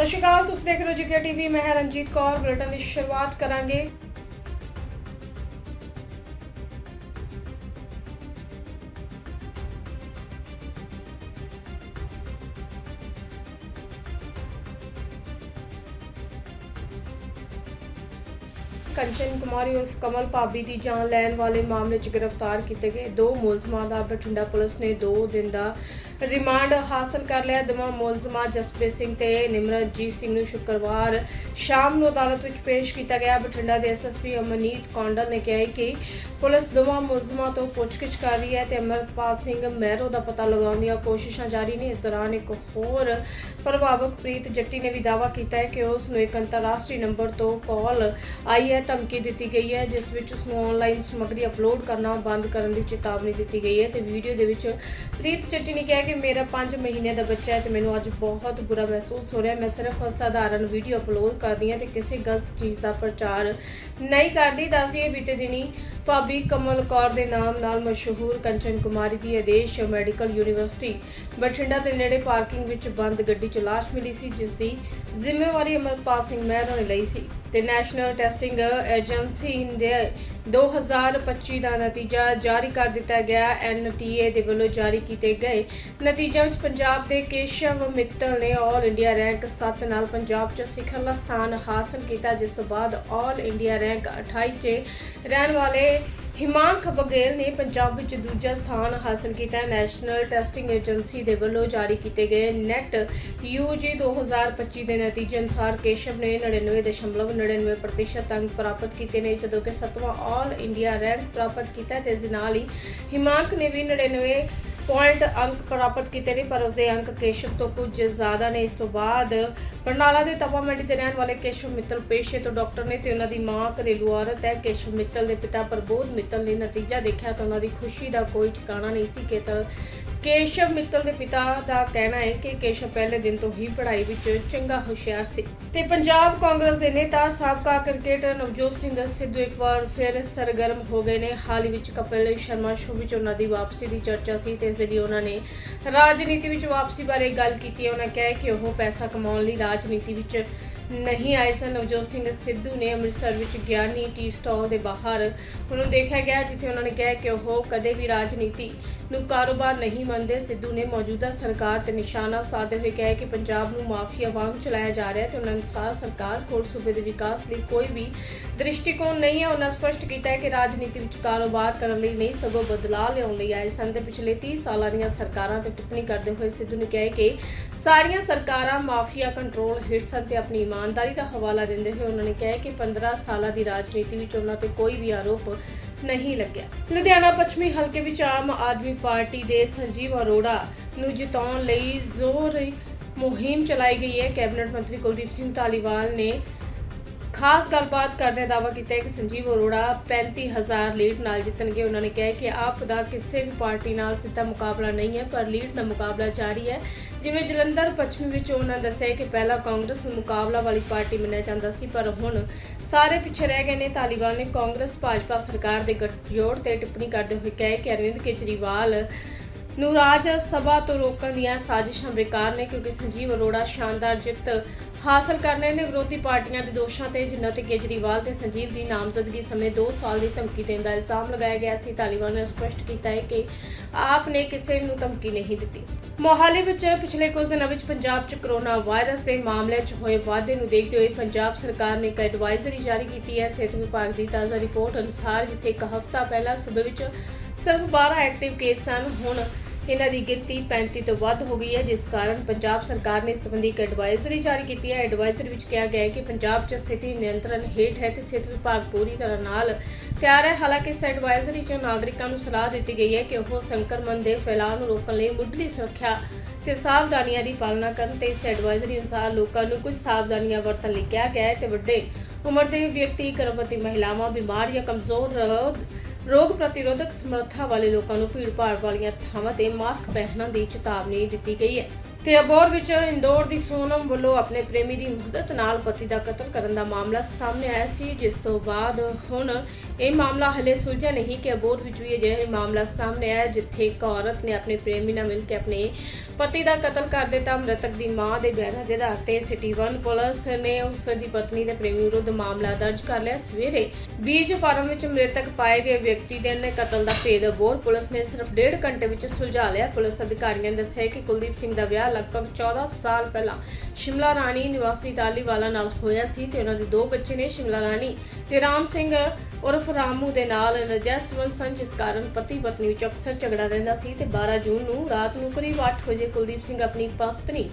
ਸਤਿ ਸ਼੍ਰੀ ਅਕਾਲ, ਤੁਸੀਂ ਦੇਖ ਰਹੇ ਹੋ ਜਿਗਰ ਟੀਵੀ, ਮੈਂ ਹਾਂ ਰਣਜੀਤ ਕੌਰ, ਬੁਲੇਟਿਨ ਦੀ ਸ਼ੁਰੂਆਤ ਕਰਾਂਗੇ। ਕੰਚਨ ਕੁਮਾਰੀ ਉਰਫ ਕਮਲ ਭਾਬੀ ਦੀ ਜਾਨ ਲੈਣ ਵਾਲੇ ਮਾਮਲੇ 'ਚ ਗ੍ਰਿਫਤਾਰ ਕੀਤੇ ਗਏ। ਦੋ ਮੁਲਜ਼ਮਾਂ ਦਾ ਬਠਿੰਡਾ ਪੁਲਿਸ ਨੇ 2 ਦਿਨ ਦਾ ਰਿਮਾਂਡ ਹਾਸਲ ਕਰ ਲਿਆ। ਦੋਵਾਂ ਮੁਲਜ਼ਮਾਂ ਜਸਪ੍ਰੀਤ ਸਿੰਘ ਤੇ ਨਿਮਰਤਜੀਤ ਸਿੰਘ ਨੂੰ ਸ਼ੁੱਕਰਵਾਰ ਸ਼ਾਮ ਨੂੰ ਅਦਾਲਤ ਵਿੱਚ ਪੇਸ਼ ਕੀਤਾ ਗਿਆ। ਬਠਿੰਡਾ ਦੇ ਐਸਐਸਪੀ ਅਮਨੀਤ ਕੌਂਡਲ ਨੇ ਕਿਹਾ ਕਿ ਪੁਲਿਸ ਦੋਵਾਂ ਮੁਲਜ਼ਮਾਂ ਤੋਂ ਪੁੱਛਗਿੱਛ ਕਰ ਰਹੀ ਹੈ ਤੇ ਅਮਰਪਾਲ ਸਿੰਘ ਮਹਿਰੋ ਦਾ ਪਤਾ ਲਗਾਉਣ ਦੀਆਂ ਕੋਸ਼ਿਸ਼ਾਂ ਜਾਰੀ ਨੇ। ਇਸ ਦੌਰਾਨ ਇੱਕ ਹੋਰ ਪ੍ਰਭਾਵਕ ਪ੍ਰੀਤ ਜੱਟੀ ਨੇ ਵੀ ਦਾਅਵਾ ਕੀਤਾ ਹੈ ਕਿ ਉਸ ਨੂੰ ਇੱਕ ਅੰਤਰਰਾਸ਼ਟਰੀ ਨੰਬਰ ਤੋਂ ਕਾਲ ਆਈ ਹੈ ਧਮਕੀ ਦਿੱਤੀ ਗਈ ਹੈ, ਜਿਸ ਵਿੱਚ ਉਸ ਨੂੰ ਆਨਲਾਈਨ ਸਮੱਗਰੀ ਅਪਲੋਡ ਕਰਨਾ ਬੰਦ ਕਰਨ ਦੀ ਚੇਤਾਵਨੀ ਦਿੱਤੀ ਗਈ ਹੈ। ਤੇ ਵੀਡੀਓ ਦੇ ਵਿੱਚ ਪ੍ਰੀਤ ਚੱਟੀ ਨੇ ਕਿਹਾ ਕਿ ਮੇਰਾ 5 ਮਹੀਨੇ ਦਾ ਬੱਚਾ ਹੈ ਤੇ ਮੈਨੂੰ ਅੱਜ ਬਹੁਤ ਬੁਰਾ ਮਹਿਸੂਸ ਹੋ ਰਿਹਾ ਮੈਂ ਸਿਰਫ ਸਧਾਰਨ ਵੀਡੀਓ ਅਪਲੋਡ ਕਰਦੀ ਹਾਂ ਤੇ ਕਿਸੇ ਗਲਤ ਚੀਜ਼ ਦਾ ਪ੍ਰਚਾਰ ਨਹੀਂ ਕਰਦੀ। ਦੱਸਦੀ ਹੈ, ਬੀਤੇ ਦਿਨੀ ਭਾਬੀ ਕਮਲ ਕੌਰ ਦੇ ਨਾਮ ਨਾਲ ਮਸ਼ਹੂਰ ਕੰਚਨ ਕੁਮਾਰੀ ਦੀ ਆਦੇਸ਼ ਮੈਡੀਕਲ ਯੂਨੀਵਰਸਿਟੀ ਬਠਿੰਡਾ ਦੇ ਨੇੜੇ ਪਾਰਕਿੰਗ ਵਿੱਚ ਬੰਦ ਗੱਡੀ 'ਚ ਲਾਸ਼ ਮਿਲੀ ਸੀ, ਜਿਸ ਦੀ ਜ਼ਿੰਮੇਵਾਰੀ ਅਮਰਪਾਲ ਸਿੰਘ ਮਹਿਰਾ ਨੇ ਲਈ ਸੀ। ਤੇ ਨੈਸ਼ਨਲ ਟੈਸਟਿੰਗ ਏਜੰਸੀ ਦੇ 2025 ਦਾ ਨਤੀਜਾ ਜਾਰੀ ਕਰ ਦਿੱਤਾ ਗਿਆ। ਐਨਟੀਏ ਦੇ ਵੱਲੋਂ ਜਾਰੀ ਕੀਤੇ ਗਏ ਨਤੀਜਿਆਂ ਵਿੱਚ ਪੰਜਾਬ ਦੇ ਕੇਸ਼ਵ ਮਿੱਤਲ ਨੇ ਆਲ ਇੰਡੀਆ ਰੈਂਕ 7 ਨਾਲ ਪੰਜਾਬ 'ਚ ਸਿਖਰਲਾ ਸਥਾਨ ਹਾਸਲ ਕੀਤਾ, ਜਿਸ ਤੋਂ ਬਾਅਦ ਆਲ ਇੰਡੀਆ ਰੈਂਕ 28 'ਚ ਰਹਿਣ ਵਾਲੇ ਹਿਮਾਂਕ ਬਗੇਲ ਨੇ ਪੰਜਾਬ ਵਿੱਚ ਦੂਜਾ ਸਥਾਨ ਹਾਸਲ ਕੀਤਾ ਨੈਸ਼ਨਲ ਟੈਸਟਿੰਗ ਏਜੰਸੀ ਦੇ ਵੱਲੋਂ ਜਾਰੀ ਕੀਤੇ ਗਏ ਨੈਟ ਯੂਜੀ 2025 ਦੇ ਨਤੀਜੇ ਅਨੁਸਾਰ ਕੇਸ਼ਵ ਨੇ 99.99% ਅੰਕ ਪ੍ਰਾਪਤ ਕੀਤੇ ਨੇ, ਜਦੋਂ ਕਿ ਸੱਤਵਾਂ ਆਲ ਇੰਡੀਆ ਰੈਂਕ ਪ੍ਰਾਪਤ ਕੀਤਾ ਹੈ ਤੇ ਇਸ ਦੇ ਨਾਲ ਹੀ ਹਿਮਾਂਕ ਨੇ ਵੀ 99 ਪੁਆਇੰਟ ਅੰਕ ਪ੍ਰਾਪਤ ਕੀਤੇ ਨੇ ਪਰ ਉਸਦੇ ਅੰਕ ਕੇਸ਼ਵ ਤੋਂ ਕੁਝ ਜ਼ਿਆਦਾ ਨੇ। ਇਸ ਤੋਂ ਬਾਅਦ ਬਰਨਾਲਾ ਦੇ ਤਪਾ ਮੰਡੀ ਤੇ ਰਹਿਣ ਵਾਲੇ ਕੇਸ਼ਵ ਮਿੱਤਲ ਪੇਸ਼ੇ ਤੋਂ ਡਾਕਟਰ ਨੇ ਤੇ ਉਹਨਾਂ ਦੀ ਮਾਂ ਘਰੇਲੂ ਔਰਤ ਹੈ। ਕੇਸ਼ਵ ਮਿੱਤਲ ਦੇ ਪਿਤਾ ਪ੍ਰਬੋਧ ਮਿੱਤਲ ਨੇ ਨਤੀਜਾ ਦੇਖਿਆ ਤਾਂ ਉਹਨਾਂ ਦੀ ਖੁਸ਼ੀ ਦਾ ਕੋਈ ਠਿਕਾਣਾ ਨਹੀਂ ਸੀ ਕੇਤਲ ਕੇਸ਼ਵ ਮਿੱਤਲ ਦੇ ਪਿਤਾ ਦਾ ਕਹਿਣਾ ਹੈ ਕਿ ਕੇਸ਼ਵ ਪਹਿਲੇ ਦਿਨ ਤੋਂ ਹੀ ਪੜ੍ਹਾਈ ਵਿੱਚ ਚੰਗਾ ਹੁਸ਼ਿਆਰ ਸੀ। ਤੇ ਪੰਜਾਬ ਕਾਂਗਰਸ ਦੇ ਨੇਤਾ ਸਾਬਕਾ ਕ੍ਰਿਕਟਰ ਨਵਜੋਤ ਸਿੰਘ ਸਿੱਧੂ ਇੱਕ ਵਾਰ ਫਿਰ ਸਰਗਰਮ ਹੋ ਗਏ ਨੇ। ਹਾਲ ਹੀ ਵਿੱਚ ਕਪਿਲ ਸ਼ਰਮਾ ਸ਼ੋਅ ਵਿੱਚ ਉਹਨਾਂ ਦੀ ਵਾਪਸੀ ਦੀ ਚਰਚਾ ਸੀ ਤੇ ਇਸ ਦੇ ਉਹਨਾਂ ਨੇ ਰਾਜਨੀਤੀ ਵਿੱਚ ਵਾਪਸੀ ਬਾਰੇ ਗੱਲ ਕੀਤੀ ਹੈ। ਉਹਨਾਂ ਕਿਹਾ ਕਿ ਉਹ ਪੈਸਾ ਕਮਾਉਣ ਲਈ ਰਾਜਨੀਤੀ ਵਿੱਚ ਨਹੀਂ ਆਏ ਸਨ। ਨਵਜੋਤ ਸਿੰਘ ਸਿੱਧੂ ਨੇ ਅੰਮ੍ਰਿਤਸਰ ਵਿੱਚ ਗਿਆਨੀ ਟੀ ਸਟਾਲ ਦੇ ਬਾਹਰ ਉਹਨੂੰ ਦੇਖਿਆ ਗਿਆ, ਜਿੱਥੇ ਉਹਨਾਂ ਨੇ ਕਿਹਾ ਕਿ ਉਹ ਕਦੇ ਵੀ ਰਾਜਨੀਤੀ ਨੂੰ ਕਾਰੋਬਾਰ ਨਹੀਂ ਮੰਨਦੇ। ਸਿੱਧੂ ਨੇ ਮੌਜੂਦਾ ਸਰਕਾਰ ਤੇ ਨਿਸ਼ਾਨਾ ਸਾਧਦੇ ਹੋਏ ਕਿਹਾ ਕਿ ਪੰਜਾਬ ਨੂੰ ਮਾਫੀਆ ਵਾਂਗ ਚਲਾਇਆ ਜਾ ਰਿਹਾ ਹੈ ਤੇ ਉਹਨਾਂ ਅਨੁਸਾਰ ਸਰਕਾਰ ਕੋਲ ਸੂਬੇ ਦੇ ਵਿਕਾਸ ਲਈ ਕੋਈ ਵੀ ਦ੍ਰਿਸ਼ਟੀਕੋਣ ਨਹੀਂ ਹੈ। ਉਹਨਾਂ ਸਪਸ਼ਟ ਕੀਤਾ ਹੈ ਕਿ ਰਾਜਨੀਤੀ ਵਿੱਚ ਕਾਰੋਬਾਰ ਕਰਨ ਲਈ ਨਹੀਂ, ਸਗੋਂ ਬਦਲਾਅ ਲਿਆਉਣ ਲਈ ਆਏ ਸਨ ਤੇ ਪਿਛਲੇ 30 ਸਾਲਾਂ ਦੀਆਂ ਸਰਕਾਰਾਂ ਤੇ ਟਿੱਪਣੀ ਕਰਦੇ ਹੋਏ ਸਿੱਧੂ ਨੇ ਕਿਹਾ ਕਿ ਸਾਰੀਆਂ ਸਰਕਾਰਾਂ ਮਾਫੀਆ ਕੰਟਰੋਲ ਹੇਠ ਸਨ ਆਪਣੀ ਇਮਾਨਦਾਰੀ ਦਾ ਹਵਾਲਾ ਦਿੰਦੇ ਹੋਏ ਉਹਨਾਂ ਨੇ ਕਿਹਾ ਕਿ 15 ਸਾਲਾਂ ਦੀ ਰਾਜਨੀਤੀ ਵਿੱਚ ਉਹਨਾਂ ਤੇ ਕੋਈ ਵੀ ਆਰੋਪ ਨਹੀਂ ਲੱਗਿਆ। ਲੁਧਿਆਣਾ ਪੱਛਮੀ ਹਲਕੇ ਵਿੱਚ ਆਮ ਆਦਮੀ ਪਾਰਟੀ ਦੇ ਸੰਜੀਵ ਅਰੋੜਾ ਨੂੰ ਜਿਤਾਉਣ ਲਈ ਜ਼ੋਰ ਮੁਹਿੰਮ ਚਲਾਈ ਗਈ ਹੈ। ਕੈਬਨਿਟ ਮੰਤਰੀ ਕੁਲਦੀਪ ਸਿੰਘ ਧਾਲੀਵਾਲ ਨੇ ਖਾਸ ਗੱਲਬਾਤ ਕਰਦੇ ਦਾਅਵਾ ਕੀਤਾ ਹੈ ਕਿ ਸੰਜੀਵ ਅਰੋੜਾ 35000 ਲੀਡ ਨਾਲ ਜਿੱਤਣਗੇ। ਉਹਨਾਂ ਨੇ ਕਿਹਾ ਕਿ ਆਪ ਦਾ ਕਿਸੇ ਵੀ ਪਾਰਟੀ ਨਾਲ ਸਿੱਧਾ ਮੁਕਾਬਲਾ ਨਹੀਂ ਹੈ, ਪਰ ਲੀਡ ਦਾ ਮੁਕਾਬਲਾ ਜਾਰੀ ਹੈ। ਜਿਵੇਂ ਜਲੰਧਰ ਪੱਛਮੀ ਵਿੱਚ ਉਹਨਾਂ ਦੱਸਿਆ ਕਿ ਪਹਿਲਾਂ ਕਾਂਗਰਸ ਨੂੰ ਮੁਕਾਬਲਾ ਵਾਲੀ ਪਾਰਟੀ ਮੰਨਿਆ ਜਾਂਦਾ ਸੀ, ਪਰ ਹੁਣ ਸਾਰੇ ਪਿੱਛੇ ਰਹਿ ਗਏ ਨੇ। ਤਾਲਿਬਾਨ ਨੇ ਕਾਂਗਰਸ, ਭਾਜਪਾ ਸਰਕਾਰ ਦੇ ਗੱਠਜੋੜ ਤੇ ਟਿੱਪਣੀ ਕਰਦੇ ਹੋਏ ਕਿਹਾ ਕਿ ਅਰਵਿੰਦ ਕੇਜਰੀਵਾਲ ਨੂੰ ਰਾਜ ਸਭਾ ਤੋਂ ਰੋਕਣ ਦੀਆਂ ਸਾਜ਼ਿਸ਼ਾਂ ਬੇਕਾਰ ਨੇ ਕਿਉਂਕਿ ਸੰਜੀਵ ਅਰੋੜਾ ਸ਼ਾਨਦਾਰ ਜਿੱਤ ਹਾਸਲ ਕਰਨੇ ਨੇ। ਵਿਰੋਧੀ ਪਾਰਟੀਆਂ ਦੇ ਦੋਸ਼ਾਂ ਤੇ ਜਿਨ੍ਹਾਂ ਤੇ ਕੇਜਰੀਵਾਲ ਤੇ ਸੰਜੀਵ ਦੀ ਨਾਮਜ਼ਦਗੀ ਸਮੇਂ 2 ਸਾਲ ਦੀ ਧਮਕੀ ਦੇਣ ਦਾ ਇਲਜ਼ਾਮ ਲਗਾਇਆ ਗਿਆ ਸੀ। ਤਾਲੀਬਾਨ ਨੇ ਸਪਸ਼ਟ ਕੀਤਾ ਹੈ ਕਿ ਆਪ ਨੇ ਕਿਸੇ ਨੂੰ ਧਮਕੀ ਨਹੀਂ ਦਿੱਤੀ। ਮੋਹਾਲੀ ਵਿੱਚ ਪਿਛਲੇ ਕੁਝ ਦਿਨਾਂ ਵਿੱਚ ਪੰਜਾਬ 'ਚ ਕਰੋਨਾ ਵਾਇਰਸ ਦੇ ਮਾਮਲੇ 'ਚ ਹੋਏ ਵਾਧੇ ਨੂੰ ਦੇਖਦੇ ਹੋਏ ਪੰਜਾਬ ਸਰਕਾਰ ਨੇ ਇੱਕ ਐਡਵਾਈਜ਼ਰੀ ਜਾਰੀ ਕੀਤੀ ਹੈ। ਸਿਹਤ ਵਿਭਾਗ ਦੀ ਤਾਜ਼ਾ ਰਿਪੋਰਟ ਅਨੁਸਾਰ ਜਿੱਥੇ ਇੱਕ ਹਫ਼ਤਾ ਪਹਿਲਾਂ ਸੂਬੇ ਵਿੱਚ ਸਿਰਫ 12 ਐਕਟਿਵ ਕੇਸ ਸਨ ਹੁਣ ਇਹਨਾਂ ਦੀ ਗਿਣਤੀ 35 ਤੋਂ ਵੱਧ ਹੋ ਗਈ ਹੈ, ਜਿਸ ਕਾਰਨ ਪੰਜਾਬ ਸਰਕਾਰ ਨੇ ਇਸ ਸੰਬੰਧੀ ਇੱਕ ਐਡਵਾਈਜ਼ਰੀ ਜਾਰੀ ਕੀਤੀ ਹੈ। ਐਡਵਾਈਜ਼ਰੀ ਵਿੱਚ ਕਿਹਾ ਗਿਆ ਹੈ ਕਿ ਪੰਜਾਬ 'ਚ ਸਥਿਤੀ ਨਿਯੰਤਰਣ ਹੇਠ ਹੈ ਤੇ ਸਿਹਤ ਵਿਭਾਗ ਪੂਰੀ ਤਰ੍ਹਾਂ ਨਾਲ ਤਿਆਰ ਹੈ। ਹਾਲਾਂਕਿ ਇਸ ਐਡਵਾਈਜ਼ਰੀ 'ਚ ਨਾਗਰਿਕਾਂ ਨੂੰ ਸਲਾਹ ਦਿੱਤੀ ਗਈ ਹੈ ਕਿ ਉਹ ਸੰਕਰਮਣ ਦੇ ਫੈਲਾਅ ਨੂੰ ਰੋਕਣ ਲਈ ਮੁੱਢਲੀ ਸੁਰੱਖਿਆ ਤੇ ਸਾਵਧਾਨੀਆਂ ਦੀ ਪਾਲਣਾ ਕਰਨ ਤੇ ਇਸ ਐਡਵਾਈਜ਼ਰੀ ਅਨੁਸਾਰ ਲੋਕਾਂ ਨੂੰ ਕੁਝ ਸਾਵਧਾਨੀਆਂ ਵਰਤਣ ਲਈ ਕਿਹਾ ਗਿਆ ਹੈ ਤੇ ਵੱਡੇ ਉਮਰ ਦੇ ਵਿਅਕਤੀ, ਗਰਭਵਤੀ ਮਹਿਲਾਵਾਂ, ਬਿਮਾਰ ਜਾਂ ਕਮਜ਼ੋਰ ਰੋਗ ਰੋਗ ਪ੍ਰਤੀਰੋਧਕ ਸਮਰੱਥਾ ਵਾਲੇ ਲੋਕਾਂ ਨੂੰ ਭੀੜ ਭਾੜ ਵਾਲੀਆਂ ਥਾਵਾਂ ਤੇ ਮਾਸਕ ਪਹਿਨਣ ਦੀ ਚੇਤਾਵਨੀ ਦਿੱਤੀ ਗਈ ਹੈ। ਤੇ ਅਬੋਰ ਵਿੱਚ ਇੰਦੌਰ ਦੀ ਸੋਨਮ ਵੱਲੋਂ ਆਪਣੇ ਪ੍ਰੇਮੀ ਦੀ ਮਦਦ ਨਾਲ ਪਤੀ ਦਾ ਕਤਲ ਕਰਨ ਦਾ ਮਾਮਲਾ ਸਾਹਮਣੇ ਆਇਆ ਸੀ, ਜਿਸ ਤੋਂ ਬਾਅਦ ਹੁਣ ਇਹ ਮਾਮਲਾ ਹਲੇ ਸੁਲਝਿਆ ਨਹੀਂ ਕਿ ਅਬੋਰ ਵਿੱਚ ਵੀ ਅਜਿਹਾ ਮਾਮਲਾ ਸਾਹਮਣੇ ਆਇਆ, ਜਿੱਥੇ ਇੱਕ ਔਰਤ ਨੇ ਆਪਣੇ ਪ੍ਰੇਮੀ ਨਾਲ ਮਿਲ ਕੇ ਆਪਣੇ ਪਤੀ ਦਾ ਕਤਲ ਕਰ ਦਿੱਤਾ। ਮ੍ਰਿਤਕ ਦੀ ਮਾਂ ਦੇ ਬਿਆਨਾਂ ਦੇ ਆਧਾਰ ਤੇ ਸਿਟੀ 1 ਪੁਲਿਸ ਨੇ ਉਸ ਦੀ ਪਤਨੀ ਦੇ ਪ੍ਰੇਮੀ ਵਿਰੁੱਧ ਮਾਮਲਾ ਦਰਜ ਕਰ ਲਿਆ। ਸਵੇਰੇ ਬੀਜ ਫਾਰਮ ਵਿੱਚ ਮ੍ਰਿਤਕ ਪਾਏ ਗਏ ਵਿਅਕਤੀ ਦੇ ਨੇ ਕਤਲ ਦਾ ਭੇਦ ਅਬੋਰ ਪੁਲਿਸ ਨੇ ਸਿਰਫ ਡੇਢ ਘੰਟੇ ਵਿੱਚ ਸੁਲਝਾ ਲਿਆ। ਪੁਲਿਸ ਅਧਿਕਾਰੀਆਂ ਨੇ ਦੱਸਿਆ ਕਿ ਕੁਲਦੀਪ ਸਿੰਘ ਦਾ ਵਿਆਹ ਲਗਭਗ 14 ਸਾਲ ਪਹਿਲਾਂ ਸ਼ਿਮਲਾ ਰਾਣੀ ਨਿਵਾਸੀ ਟਾਲੀਵਾਲਾ ਨਾਲ ਹੋਇਆ ਸੀ ਤੇ ਉਹਨਾਂ ਦੇ ਦੋ ਬੱਚੇ ਨੇ ਸ਼ਿਮਲਾ ਰਾਣੀ ਤੇ ਰਾਮ ਸਿੰਘ ਉਰਫ ਰਾਮੂ ਦੇ ਨਾਲ ਨਜਾਇਜ਼ ਸੰਬੰਧ ਸਨ ਜਿਸ ਕਾਰਨ ਪਤੀ ਪਤਨੀ ਵਿੱਚ ਅਕਸਰ ਝਗੜਾ ਰਹਿੰਦਾ ਸੀ ਤੇ 12 ਜੂਨ ਨੂੰ ਰਾਤ ਨੂੰ ਕਰੀਬ 8 ਵਜੇ ਕੁਲਦੀਪ ਸਿੰਘ ਆਪਣੀ ਪਤਨੀ,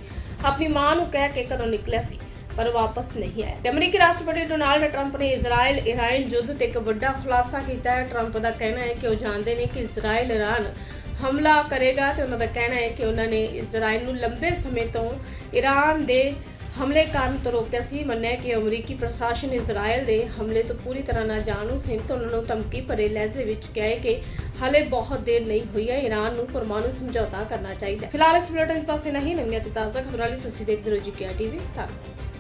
ਆਪਣੀ ਮਾਂ ਨੂੰ ਕਹਿ ਕੇ ਘਰੋਂ ਨਿਕਲਿਆ ਸੀ। ਪਰ ਵਾਪਸ ਨਹੀਂ ਆਇਆ ਅਮਰੀਕੀ ਰਾਸ਼ਟਰਪਤੀ ਡੋਨਾਲਡ ਟਰੰਪ ਨੇ ਇਜ਼ਰਾਈਲ ਇਰਾਨ ਯੁੱਧ ਤੇ ਇੱਕ ਵੱਡਾ ਖੁਲਾਸਾ ਕੀਤਾ ਹੈ। ਟਰੰਪ ਦਾ ਕਹਿਣਾ ਹੈ ਕਿ ਉਹ ਜਾਣਦੇ ਨੇ ਕਿ ਇਜ਼ਰਾਈਲ ਇਰਾਨ ਹਮਲਾ ਕਰੇਗਾ ਤੇ ਉਹਨਾਂ ਦਾ ਕਹਿਣਾ ਹੈ ਕਿ ਉਹਨਾਂ ਨੇ ਇਜ਼ਰਾਈਲ ਨੂੰ ਲੰਬੇ ਸਮੇਂ ਤੋਂ ਇਰਾਨ ਦੇ ਹਮਲੇ ਕਾਰਨ ਤੋਂ ਰੋਕਿਆ ਸੀ। ਮੰਨਿਆ ਕਿ ਅਮਰੀਕੀ ਪ੍ਰਸ਼ਾਸਨ ਇਜ਼ਰਾਈਲ ਦੇ ਹਮਲੇ ਤੋਂ ਪੂਰੀ ਤਰ੍ਹਾਂ ਨਾ ਜਾਣੂ ਸੀ ਤੇ ਉਹਨਾਂ ਨੂੰ ਧਮਕੀ ਭਰੇ ਲਹਿਜ਼ੇ ਵਿੱਚ ਕਿਹਾ ਹੈ ਕਿ ਹਾਲੇ ਬਹੁਤ ਦੇਰ ਨਹੀਂ ਹੋਈ ਹੈ। ਈਰਾਨ ਨੂੰ ਪਰਮਾਣੂ ਸਮਝੌਤਾ ਕਰਨਾ ਚਾਹੀਦਾ ਫਿਲਹਾਲ ਇਸ ਬੁਲੇਟਿਨ ਪਾਸੇ ਨਹੀਂ ਨਵੀਆਂ ਤੇ ਤਾਜ਼ਾ ਖਬਰਾਂ ਲਈ ਤੁਸੀਂ ਦੇਖਦੇ ਰਹੋ ਜੀ ਟੀਵੀ ਧੰਨਵਾਦ।